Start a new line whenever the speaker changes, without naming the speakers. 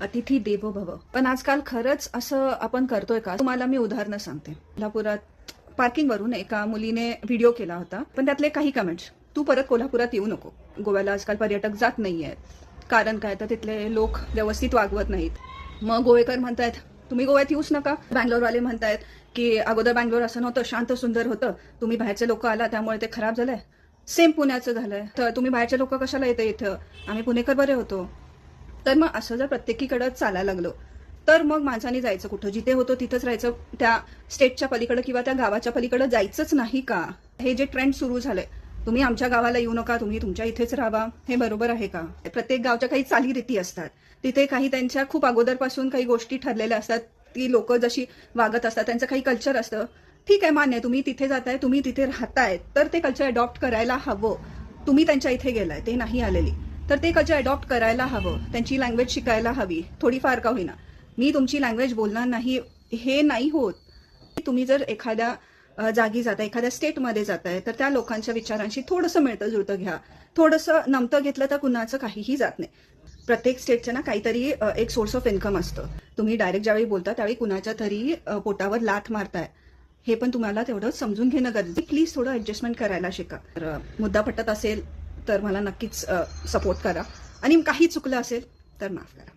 अतिथी देवो भव पण आजकाल खरंच असं आपण करतोय का? तुम्हाला मी उदाहरणं सांगते. कोल्हापुरात पार्किंगवरून एका मुलीने व्हिडिओ केला होता पण त्यातले काही कमेंट्स. तू परत कोल्हापुरात येऊ नको. गोव्याला आजकाल पर्यटक जात नाहीये. कारण काय? तर तिथले लोक व्यवस्थित वागवत नाहीत. मग गोवेकर म्हणतायत तुम्ही गोव्यात येऊच नका. बँगलोरवाले म्हणतायत की अगोदर बँगलोर असं नव्हतं शांत सुंदर होतं. तुम्ही बाहेरचे लोक आला त्यामुळे ते खराब झालंय. सेम पुण्याचं झालंय. तर तुम्ही बाहेरचे लोक कशाला येते इथं? आम्ही पुणेकर बरे होतो. तर मग असं जर प्रत्येकीकडं चालायला लागलो तर मग माणसाने जायचं कुठं? जिथे होतं तिथंच राहायचं. त्या स्टेटच्या पलीकडे किंवा त्या गावाच्या पलीकडे जायचंच नाही का? हे जे ट्रेंड सुरू झालंय तुम्ही आमच्या गावाला येऊ नका तुम्ही तुमच्या इथेच राहा हे बरोबर आहे का? प्रत्येक गावच्या काही चालीरीती असतात. तिथे काही त्यांच्या खूप अगोदरपासून काही गोष्टी ठरलेल्या असतात. ती लोक जशी वागत असतात त्यांचं काही कल्चर असतं. ठीक आहे मान्य आहे, तुम्ही तिथे जाताय तुम्ही तिथे राहताय तर ते कल्चर अडॉप्ट करायला हवं. तुम्ही त्यांच्या इथे गेलाय ते नाही आलेली. तर ते कधी अडॉप्ट करायला हवं? त्यांची लँग्वेज शिकायला हवी. थोडीफार का होईना? मी तुमची लँग्वेज बोलणार नाही हे नाही होत. तुम्ही जर एखाद्या जागी जाता एखाद्या स्टेटमध्ये जाताय तर त्या लोकांच्या विचारांशी थोडंसं मिळतं जुळतं घ्या. थोडंसं नमतं घेतलं तर कुणाचं काहीही जात नाही. प्रत्येक स्टेटचं ना काहीतरी एक सोर्स ऑफ इन्कम असतं. तुम्ही डायरेक्ट ज्यावेळी बोलता त्यावेळी कुणाच्या तरी पोटावर लाथ मारताय. हे पण तुम्हाला तेवढं समजून घेणं गरजेचं प्लीज थोडं ऍडजस्टमेंट करायला शिका. तर मुद्दा पटत असेल तर मला नक्कीच सपोर्ट करा. आणि काही चुकलं असेल तर माफ करा.